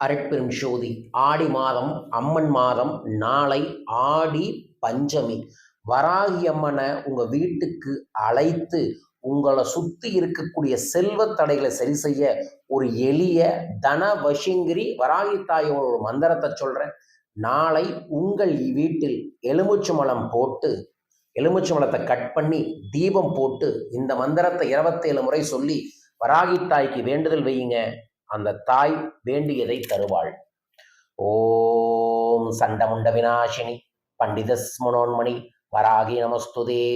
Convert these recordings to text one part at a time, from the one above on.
அரட்பெரும் ஜோதி ஆடி மாதம் அம்மன் மாதம் நாளை ஆடி பஞ்சமி. வராகி அம்மனை உங்கள் வீட்டுக்கு அழைத்து உங்களை சுற்றி இருக்கக்கூடிய செல்வ தடைகளை சரி செய்ய ஒரு எளிய தன வசிங்கிரி வராகி தாயோட மந்திரத்தை சொல்கிறேன் நாளை உங்கள் வீட்டில் எலுமிச்சம்பழம் போட்டு எலுமிச்சம்பழத்தை கட் பண்ணி தீபம் போட்டு இந்த மந்திரத்தை இருபத்தேழு முறை சொல்லி வராகி தாய்க்கு வேண்டுதல் வையுங்க. அந்த தாய் வேண்டியதை தருவாள். ஓம் சண்டமுண்ட விநாசினி பண்டித ஸ்மனோன்மணி வராகி நமஸ்துதே.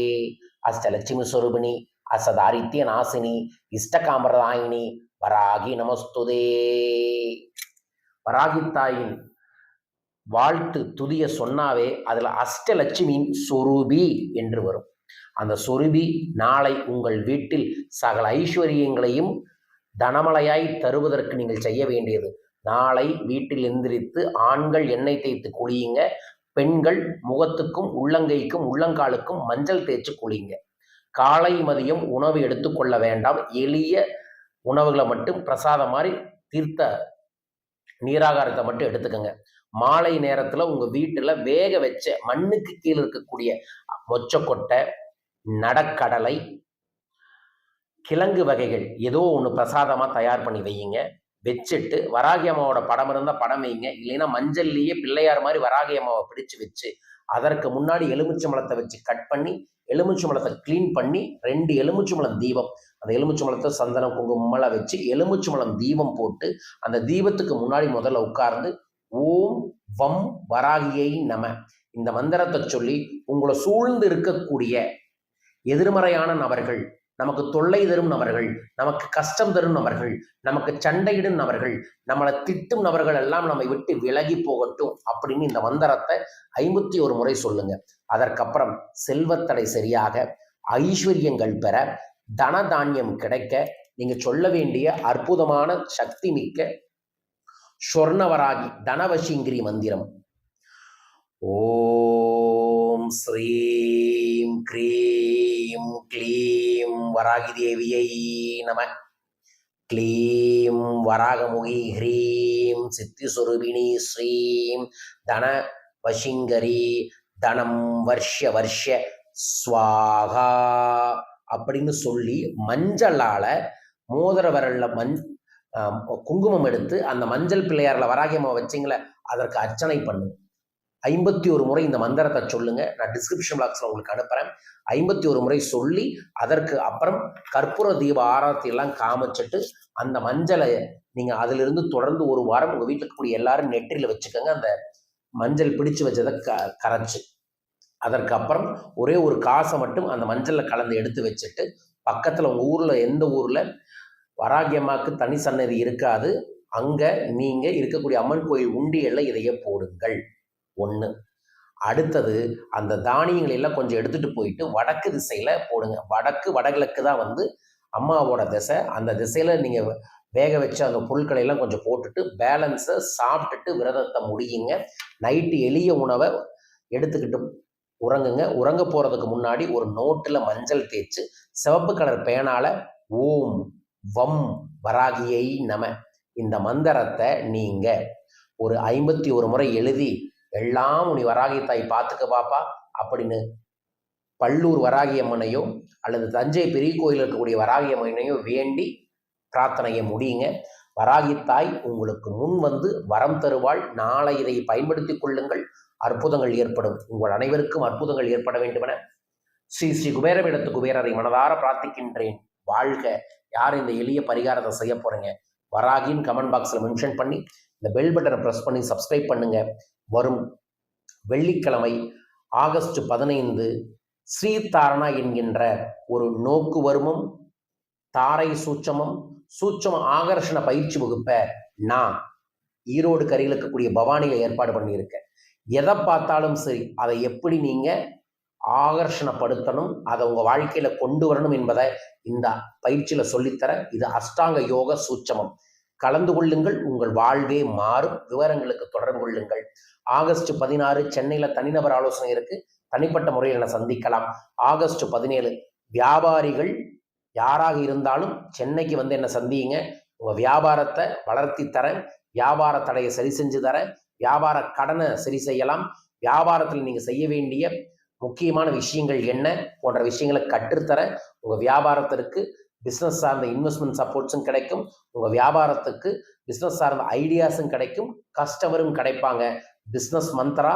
அஷ்டலட்சுமி சுரூபிணி அசதாரித்ய நாசினி இஷ்டகாமரதாயினி வராகி நமஸ்துதே. வராகி தாயின் வாழ்த்து துதிய சொன்னாவே அதில் அஷ்டலட்சுமியின் சொரூபி என்று வரும். அந்த சொருபி நாளை உங்கள் வீட்டில் சகல ஐஸ்வர்யங்களையும் தனமழையாய் தருவதற்கு நீங்கள் செய்ய வேண்டியது. நாளை வீட்டில் எந்திரித்து ஆண்கள் எண்ணெய் தேய்த்து குளியுங்க. பெண்கள் முகத்துக்கும் உள்ளங்கைக்கும் உள்ளங்காலுக்கும் மஞ்சள் தேய்ச்சி குளிங்க. காலை மதியம் உணவு எடுத்துக்கொள்ள வேண்டாம். எளிய உணவுகளை மட்டும் பிரசாதம் மாதிரி தீர்த்த நீராகாரத்தை மட்டும் எடுத்துக்கோங்க. மாலை நேரத்தில் உங்கள் வீட்டில் வேக வச்ச மண்ணுக்கு கீழே இருக்கக்கூடிய மொச்சக்கொட்டை நடக்கடலை கிழங்கு வகைகள் ஏதோ ஒன்று பிரசாதமாக தயார் பண்ணி வையுங்க. வச்சுட்டு வராகி அம்மாவோட படம் இருந்தால் படம் வைங்க. இல்லைன்னா மஞ்சள்லேயே பிள்ளையார் மாதிரி வராகி அம்மாவை பிடிச்சு வச்சு அதற்கு முன்னாடி எலுமிச்சம்பழத்தை வச்சு கட் பண்ணி எலுமிச்சம்பழத்தை க்ளீன் பண்ணி ரெண்டு எலுமிச்சம்பழம் தீபம். அந்த எலுமிச்சம்பழத்தை சந்தனம் குங்குமம்லாம் வச்சு எலுமிச்சம்பழம் தீபம் போட்டு அந்த தீபத்துக்கு முன்னாடி முதல்ல உட்கார்ந்து ஓம் வம் வராகியை நம. இந்த மந்திரத்தை சொல்லி உங்களை சூழ்ந்து இருக்கக்கூடிய எதிர்மறையான நபர்கள் நமக்கு தொல்லை தரும் நபர்கள் நமக்கு கஷ்டம் தரும் நபர்கள் நமக்கு சண்டையிடும் நபர்கள் நம்மளை திட்டும் நபர்கள் எல்லாம் நம்மை விட்டு விலகி போகட்டும் அப்படின்னு இந்த மந்திரத்தை ஐம்பத்தி ஒரு முறை சொல்லுங்க. அதற்கப்புறம் செல்வத்தடை சரியாக ஐஸ்வர்யங்கள் பெற தன தானியம் கிடைக்க நீங்க சொல்ல வேண்டிய அற்புதமான சக்தி மிக்க சொர்ணவராகி தனவசிங்கிரி மந்திரம். ஓம் ஸ்ரீம் க்ரீம் வராகி தேவியை நம க்ளீம் வராகமுகி ஹ்ரீம் சுரூபிணி ஸ்ரீம் தன வசிங்கரி தனம் வர்ஷ வர்ஷ ஸ்வாகா அப்படின்னு சொல்லி மஞ்சளால மோதிர விரல்ல மஞ் குங்குமம் எடுத்து அந்த மஞ்சள் பிள்ளையாரில் வராகியம்மா வச்சிங்களே அதற்கு அர்ச்சனை பண்ணு ஐம்பத்தி ஒரு முறை இந்த மந்திரத்தை சொல்லுங்க. நான் டிஸ்கிரிப்ஷன் பாக்ஸில் உங்களுக்கு அனுப்புகிறேன் ஐம்பத்தி ஒரு முறை சொல்லி அதற்கு அப்புறம் கற்பூர தீப ஆராத்தி எல்லாம் காமிச்சிட்டு அந்த மஞ்சளை நீங்கள் அதிலிருந்து தொடர்ந்து ஒரு வாரம் உங்கள் வீட்டில் இருக்கக்கூடிய எல்லாரும் நெற்றியில் வச்சுக்கோங்க. அந்த மஞ்சள் பிடிச்சு வச்சதை க கரைச்சி. அதற்கு அப்புறம் ஒரே ஒரு காசை மட்டும் அந்த மஞ்சளில் கலந்து எடுத்து வச்சுட்டு பக்கத்தில் உங்கள் ஊரில் எந்த ஊரில் வராகியமாக்கு தனி சன்னதி இருக்காது. அங்கே நீங்கள் இருக்கக்கூடிய அம்மன் கோயில் உண்டியலில் இதையே போடுங்கள். ஒன்று அடுத்தது அந்த தானியங்களை எல்லாம் கொஞ்சம் எடுத்துகிட்டு போயிட்டு வடக்கு திசையில் போடுங்க. வடக்கு வடகிழக்கு தான் வந்து அம்மாவோட திசை. அந்த திசையில் நீங்கள் வேக வச்ச அந்த பொருட்களை எல்லாம் கொஞ்சம் போட்டுட்டு பேலன்ஸை சாப்பிட்டுட்டு விரதத்தை முடியுங்க. நைட்டு எளிய உணவை எடுத்துக்கிட்டு உறங்குங்க. உறங்க போகிறதுக்கு முன்னாடி ஒரு நோட்டில் மஞ்சள் தேய்ச்சி சிவப்பு கலர் பேனால ஓம் வம் வராகியை நம. இந்த மந்திரத்தை நீங்கள் ஒரு ஐம்பத்தி ஒரு முறை எழுதி எல்லாம் உனி வராகி தாய் பார்த்துக்க பாப்பா அப்படின்னு பல்லூர் வராகி அம்மனையோ அல்லது தஞ்சை பெரிய கோயில் இருக்கக்கூடிய வராகி அம்மனையோ வேண்டி பிரார்த்தனையை முடியுங்க. வராகி தாய் உங்களுக்கு முன் வந்து வரம் தருவாள். நாளை இதை பயன்படுத்திக் கொள்ளுங்கள். அற்புதங்கள் ஏற்படும். உங்கள் அனைவருக்கும் அற்புதங்கள் ஏற்பட வேண்டுமென ஸ்ரீ ஸ்ரீ குபேரவிடத்து குபேரரை மனதார பிரார்த்திக்கின்றேன். வாழ்க. யார் இந்த எளிய பரிகாரத்தை செய்ய போறீங்க? வராகின்னு கமெண்ட் பாக்ஸில் மென்ஷன் பண்ணி இந்த பெல் பட்டனை ப்ரெஸ் பண்ணி சப்ஸ்கிரைப் பண்ணுங்க. வரும் வெள்ளிக்கிழமை ஆகஸ்ட் பதினைந்து ஸ்ரீதாரணா என்கின்ற ஒரு நோக்கு வருமும் தாரை சூட்சமம் சூட்சம ஆகர்ஷண பயிற்சி வகுப்பை நான் ஈரோடு கரையில் இருக்கக்கூடிய பவானியில் ஏற்பாடு பண்ணியிருக்கேன். எதை பார்த்தாலும் சரி அதை எப்படி நீங்கள் ஆகர்ஷணப்படுத்தணும் அதை உங்கள் வாழ்க்கையில் கொண்டு வரணும் என்பதை இந்த பயிற்சியில் சொல்லித்தர இது அஷ்டாங்க யோக சூட்சமம். கலந்து கொள்ளுங்கள் உங்கள் வாழ்வே மாறும். விவரங்களுக்கு தொடர்பு கொள்ளுங்கள். ஆகஸ்ட் பதினாறு சென்னையில் தனிநபர் ஆலோசனை இருக்கு. தனிப்பட்ட முறையில் என்னை சந்திக்கலாம். ஆகஸ்ட் பதினேழு வியாபாரிகள் யாராக இருந்தாலும் சென்னைக்கு வந்து என்னை சந்தியுங்க. உங்கள் வியாபாரத்தை வளர்த்தி தரேன். வியாபார தடையை சரி செஞ்சு தர வியாபார கடனை சரி செய்யலாம். வியாபாரத்தில் நீங்கள் செய்ய வேண்டிய முக்கியமான விஷயங்கள் என்ன? போன்ற விஷயங்களை கற்றுத்தர உங்கள் வியாபாரத்திற்கு பிஸ்னஸ் சார்ந்த இன்வெஸ்ட்மெண்ட் சப்போர்ட்ஸும் கிடைக்கும். உங்கள் வியாபாரத்துக்கு பிஸ்னஸ் சார்ந்த ஐடியாஸும் கிடைக்கும். கஸ்டமரும் கிடைப்பாங்க. பிஸ்னஸ் மந்த்ரா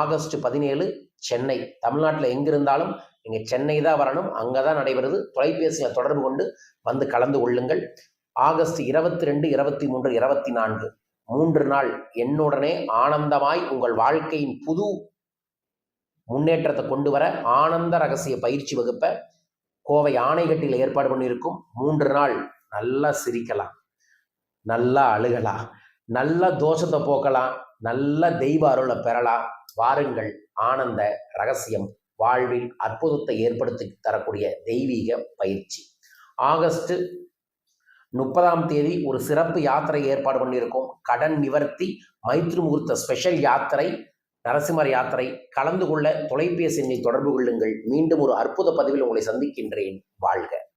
ஆகஸ்ட் பதினேழு சென்னை. தமிழ்நாட்டில் எங்கே இருந்தாலும் நீங்கள் சென்னை தான் வரணும். அங்கே தான் நடைபெறுது. தொலைபேசியில் தொடர்பு கொண்டு வந்து கலந்து கொள்ளுங்கள். ஆகஸ்ட் இருபத்தி ரெண்டு இருபத்தி மூன்று இருபத்தி நான்கு மூன்று நாள் என்னுடனே ஆனந்தமாய் உங்கள் வாழ்க்கையின் புது முன்னேற்றத்தை கொண்டு வர ஆனந்த ரகசிய பயிற்சி வகுப்பை கோவை ஆணைக்கட்டியில் ஏற்பாடு பண்ணியிருக்கும். மூன்று நாள் நல்லா சிரிக்கலாம். நல்லா அழுகலாம். நல்லா தோஷத்தை போக்கலாம். நல்ல தெய்வ அருளை பெறலாம். வாருங்கள். ஆனந்த ரகசியம் வாழ்வில் அற்புதத்தை ஏற்படுத்தி தரக்கூடிய தெய்வீக பயிற்சி. ஆகஸ்ட் முப்பதாம் தேதி ஒரு சிறப்பு யாத்திரை ஏற்பாடு பண்ணியிருக்கோம். கடன் நிவர்த்தி மைத்ரி முகூர்த்த ஸ்பெஷல் யாத்திரை நரசிம்மர் யாத்திரை கலந்து கொள்ள தொலைபேசி எண்ணை தொடர்பு கொள்ளுங்கள். மீண்டும் ஒரு அற்புத பதிவில் உங்களை சந்திக்கின்றேன். வாழ்க.